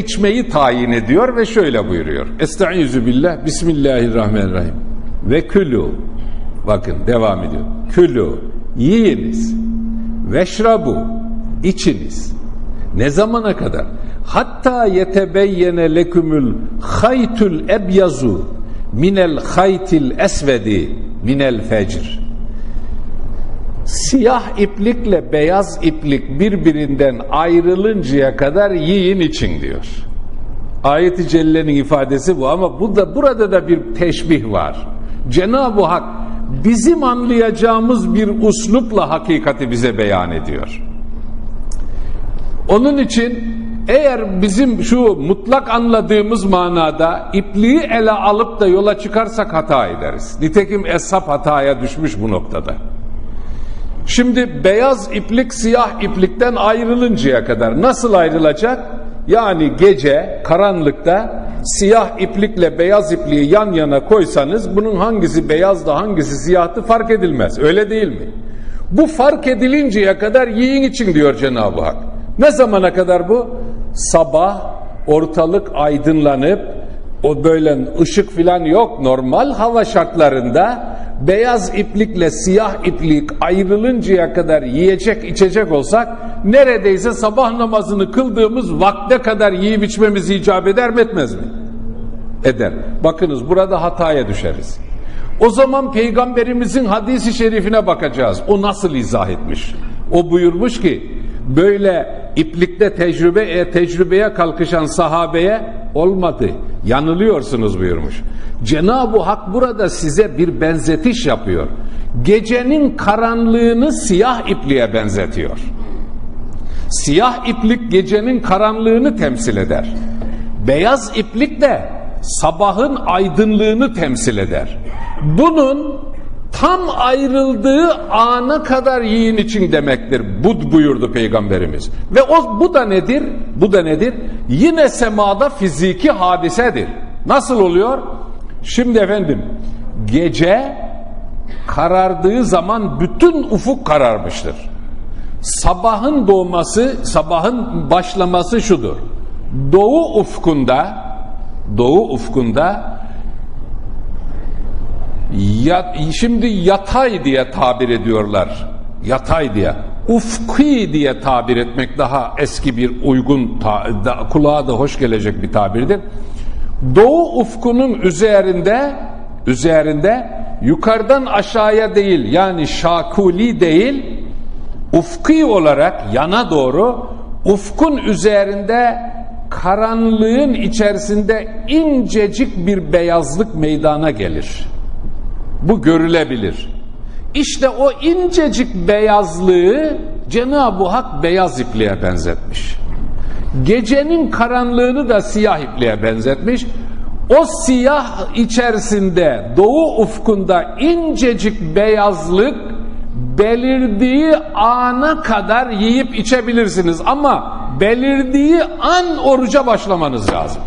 içmeyi tayin ediyor ve şöyle buyuruyor. Estaizu billah, Bismillahirrahmanirrahim. Ve külü, bakın devam ediyor. Külü, yiyiniz. Veşrabu, içiniz. Ne zamana kadar? Hatta yetebeyyene lekümül haytul ebyazu minel haytil esvedi minel fecr. Siyah iplikle beyaz iplik birbirinden ayrılıncaya kadar yiyin için diyor. Ayet-i Celle'nin ifadesi bu ama bu da burada da bir teşbih var. Cenab-ı Hak bizim anlayacağımız bir uslupla hakikati bize beyan ediyor. Onun için eğer bizim şu mutlak anladığımız manada ipliği ele alıp da yola çıkarsak hata ederiz. Nitekim Eshab hataya düşmüş bu noktada. Şimdi beyaz iplik siyah iplikten ayrılıncaya kadar nasıl ayrılacak? Yani gece karanlıkta siyah iplikle beyaz ipliği yan yana koysanız bunun hangisi beyazdı hangisi siyahtı fark edilmez. Öyle değil mi? Bu fark edilinceye kadar yiyin için diyor Cenab-ı Hak. Ne zamana kadar bu? Sabah ortalık aydınlanıp o böyle ışık filan yok normal hava şartlarında beyaz iplikle siyah iplik ayrılıncaya kadar yiyecek içecek olsak neredeyse sabah namazını kıldığımız vakte kadar yiyip içmemiz icap eder mi etmez mi? Eder. Bakınız burada hataya düşeriz. O zaman peygamberimizin hadisi şerifine bakacağız. O nasıl izah etmiş? O buyurmuş ki böyle iplikte tecrübe e, tecrübeye kalkışan sahabeye olmadı. Yanılıyorsunuz buyurmuş. Cenab-ı Hak burada size bir benzetiş yapıyor. Gecenin karanlığını siyah ipliğe benzetiyor. Siyah iplik gecenin karanlığını temsil eder. Beyaz iplik de sabahın aydınlığını temsil eder. Bunun tam ayrıldığı ana kadar yiyin için demektir. Bu buyurdu peygamberimiz. Ve o bu da nedir? Bu da nedir? Yine semada fiziki hadisedir. Nasıl oluyor? Şimdi efendim gece karardığı zaman bütün ufuk kararmıştır. Sabahın doğması, sabahın başlaması şudur. Doğu ufkunda doğu ufkunda ya, şimdi yatay diye tabir ediyorlar. Yatay diye. Ufki diye tabir etmek daha eski bir uygun, ta, da, kulağa da hoş gelecek bir tabirdir. Doğu ufkunun üzerinde üzerinde yukarıdan aşağıya değil yani şakuli değil ufki olarak yana doğru ufkun üzerinde karanlığın içerisinde incecik bir beyazlık meydana gelir. Bu görülebilir. İşte o incecik beyazlığı Cenab-ı Hak beyaz ipliğe benzetmiş. Gecenin karanlığını da siyah ipliğe benzetmiş. O siyah içerisinde doğu ufkunda incecik beyazlık belirdiği ana kadar yiyip içebilirsiniz ama belirdiği an oruca başlamanız lazım.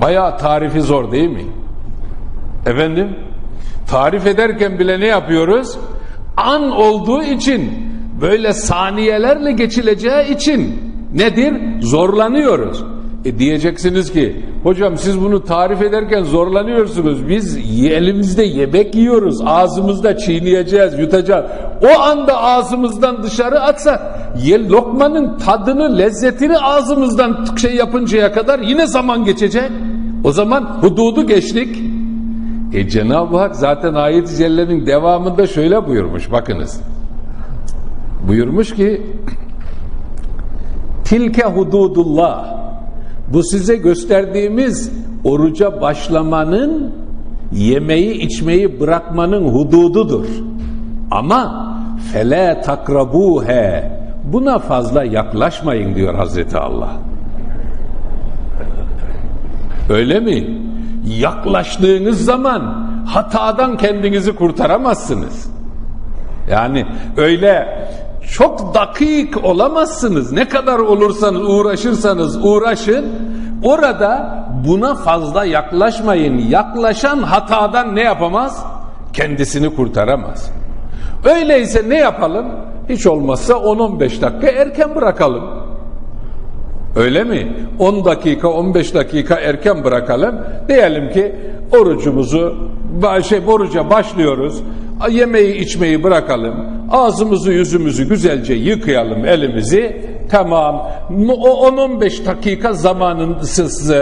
Bayağı tarifi zor değil mi? Efendim? Tarif ederken bile ne yapıyoruz? An olduğu için böyle saniyelerle geçileceği için nedir? Zorlanıyoruz. E diyeceksiniz ki hocam siz bunu tarif ederken zorlanıyorsunuz. Biz elimizde yemek yiyoruz. Ağzımızda çiğneyeceğiz, yutacağız. O anda ağzımızdan dışarı atsak ye lokmanın tadını, lezzetini ağzımızdan şey yapıncaya kadar yine zaman geçecek. O zaman hududu geçtik. E Cenab-ı Hak zaten ayet-i cellenin devamında şöyle buyurmuş bakınız. Buyurmuş ki Tilke hududullah bu size gösterdiğimiz oruca başlamanın yemeği içmeyi bırakmanın hudududur. Ama fele takrabuhe buna fazla yaklaşmayın diyor Hazreti Allah. Öyle mi? Yaklaştığınız zaman hatadan kendinizi kurtaramazsınız. Yani öyle çok dakik olamazsınız. Ne kadar olursanız uğraşırsanız uğraşın. Orada buna fazla yaklaşmayın. Yaklaşan hatadan ne yapamaz? Kendisini kurtaramaz. Öyleyse ne yapalım? Hiç olmazsa 10-15 dakika erken bırakalım. Öyle mi? 10 dakika 15 dakika erken bırakalım. Diyelim ki orucumuzu şey oruca başlıyoruz. Yemeği içmeyi bırakalım. Ağzımızı yüzümüzü güzelce yıkayalım elimizi. Tamam. O 10-15 dakika zamanın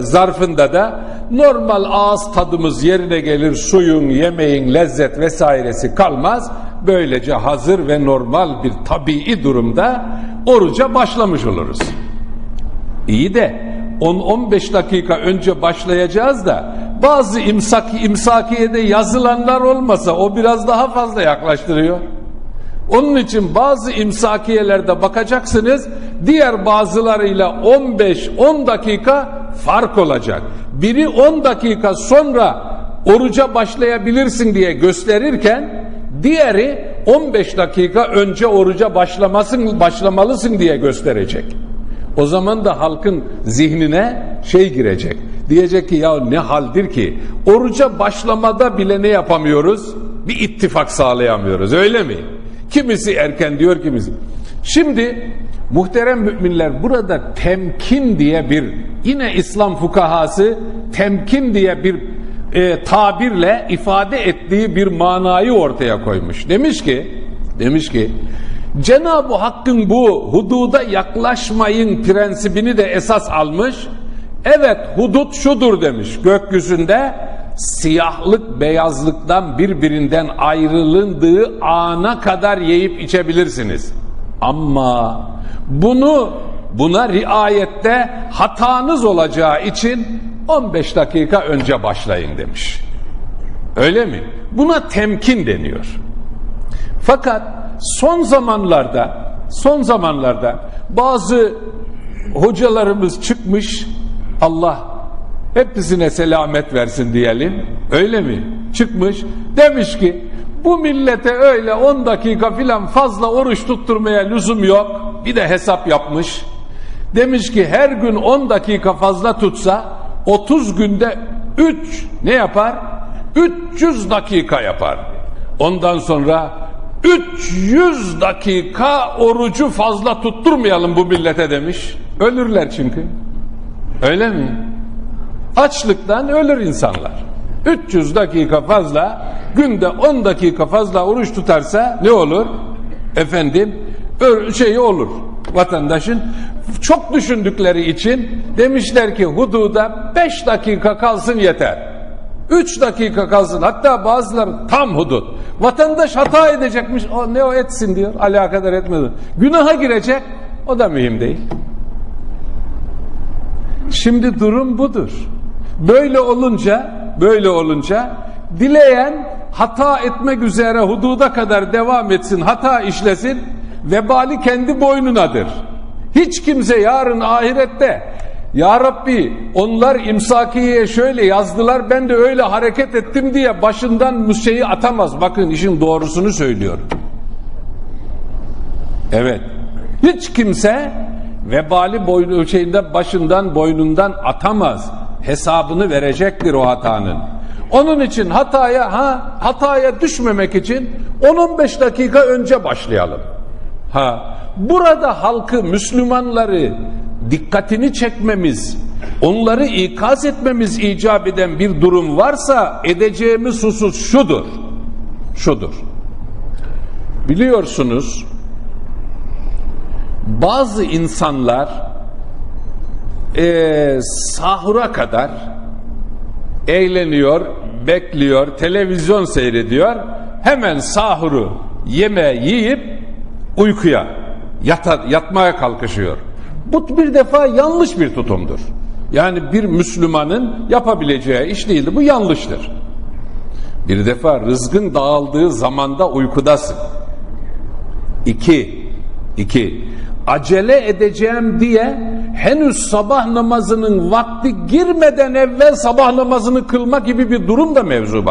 zarfında da normal ağız tadımız yerine gelir. Suyun, yemeğin lezzet vesairesi kalmaz. Böylece hazır ve normal bir tabii durumda oruca başlamış oluruz. İyi de 10-15 dakika önce başlayacağız da bazı imsak, imsakiyede yazılanlar olmasa o biraz daha fazla yaklaştırıyor. Onun için bazı imsakiyelerde bakacaksınız diğer bazılarıyla 15-10 dakika fark olacak. Biri 10 dakika sonra oruca başlayabilirsin diye gösterirken diğeri 15 dakika önce oruca başlamasın başlamalısın diye gösterecek. O zaman da halkın zihnine şey girecek. Diyecek ki ya ne haldir ki oruca başlamada bile ne yapamıyoruz? Bir ittifak sağlayamıyoruz öyle mi? Kimisi erken diyor kimisi. Şimdi muhterem müminler burada temkin diye bir yine İslam fukahası temkin diye bir e, tabirle ifade ettiği bir manayı ortaya koymuş. Demiş ki demiş ki Cenab-ı Hakk'ın bu hududa yaklaşmayın prensibini de esas almış. Evet hudut şudur demiş gökyüzünde siyahlık beyazlıktan birbirinden ayrılındığı ana kadar yiyip içebilirsiniz. Ama bunu buna riayette hatanız olacağı için 15 dakika önce başlayın demiş. Öyle mi? Buna temkin deniyor. Fakat son zamanlarda son zamanlarda bazı hocalarımız çıkmış Allah hepsine selamet versin diyelim. Öyle mi? Çıkmış demiş ki bu millete öyle 10 dakika filan fazla oruç tutturmaya lüzum yok. Bir de hesap yapmış. Demiş ki her gün 10 dakika fazla tutsa 30 günde 3 ne yapar? 300 dakika yapar. Ondan sonra 300 dakika orucu fazla tutturmayalım bu millete demiş. Ölürler çünkü. Öyle mi? Açlıktan ölür insanlar. 300 dakika fazla, günde 10 dakika fazla oruç tutarsa ne olur? Efendim, şey olur. Vatandaşın çok düşündükleri için demişler ki hududa 5 dakika kalsın yeter. 3 dakika kalsın. Hatta bazıları tam hudut. Vatandaş hata edecekmiş. O, ne o etsin diyor. Alakadar etmedi. Günaha girecek. O da mühim değil. Şimdi durum budur. Böyle olunca, böyle olunca dileyen hata etmek üzere hududa kadar devam etsin, hata işlesin, vebali kendi boynunadır. Hiç kimse yarın ahirette ya Rabbi onlar imsakiyeye şöyle yazdılar ben de öyle hareket ettim diye başından müseyi atamaz. Bakın işin doğrusunu söylüyor. Evet. Hiç kimse vebali boynu şeyinde başından boynundan atamaz. Hesabını verecektir o hatanın. Onun için hataya ha hataya düşmemek için 10-15 dakika önce başlayalım. Ha burada halkı Müslümanları dikkatini çekmemiz, onları ikaz etmemiz icap eden bir durum varsa edeceğimiz husus şudur. Şudur. Biliyorsunuz bazı insanlar e, sahura kadar eğleniyor, bekliyor, televizyon seyrediyor. Hemen sahuru yeme yiyip uykuya yata, yatmaya kalkışıyor. Bu bir defa yanlış bir tutumdur. Yani bir Müslümanın yapabileceği iş değildir. Bu yanlıştır. Bir defa rızkın dağıldığı zamanda uykudasın. İki, iki, acele edeceğim diye henüz sabah namazının vakti girmeden evvel sabah namazını kılma gibi bir durum da mevzu.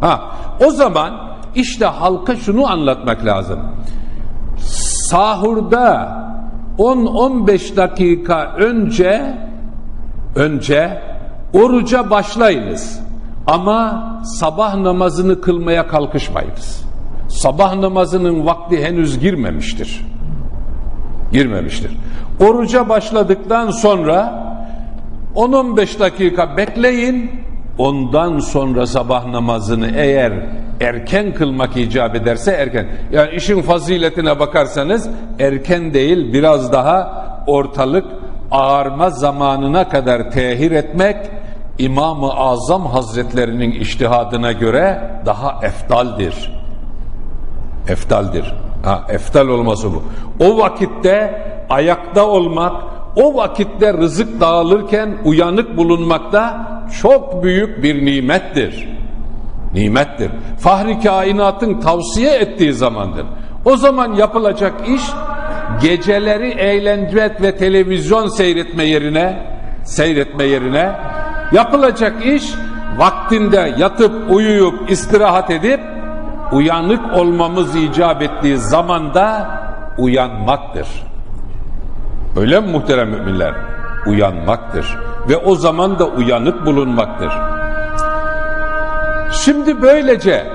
Ha, o zaman işte halka şunu anlatmak lazım. Sahurda 10-15 dakika önce önce oruca başlayınız. Ama sabah namazını kılmaya kalkışmayınız. Sabah namazının vakti henüz girmemiştir. Girmemiştir. Oruca başladıktan sonra 10-15 dakika bekleyin. Ondan sonra sabah namazını eğer erken kılmak icap ederse erken. Yani işin faziletine bakarsanız erken değil biraz daha ortalık ağarma zamanına kadar tehir etmek İmam-ı Azam Hazretlerinin iştihadına göre daha eftaldir. Eftaldir. Ha, eftal olması bu. O vakitte ayakta olmak, o vakitte rızık dağılırken uyanık bulunmakta çok büyük bir nimettir. Nimettir. Fahri kainatın tavsiye ettiği zamandır. O zaman yapılacak iş geceleri eğlence ve televizyon seyretme yerine seyretme yerine yapılacak iş vaktinde yatıp uyuyup istirahat edip uyanık olmamız icap ettiği zamanda uyanmaktır. Öyle mi muhterem müminler? Uyanmaktır. Ve o zaman da uyanık bulunmaktır. Şimdi böylece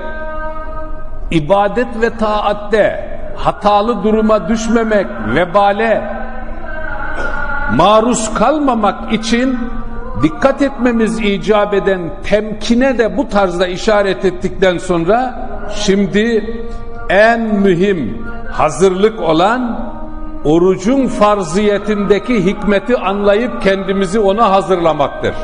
ibadet ve taatte hatalı duruma düşmemek, vebale maruz kalmamak için dikkat etmemiz icap eden temkine de bu tarzda işaret ettikten sonra şimdi en mühim hazırlık olan orucun farziyetindeki hikmeti anlayıp kendimizi ona hazırlamaktır.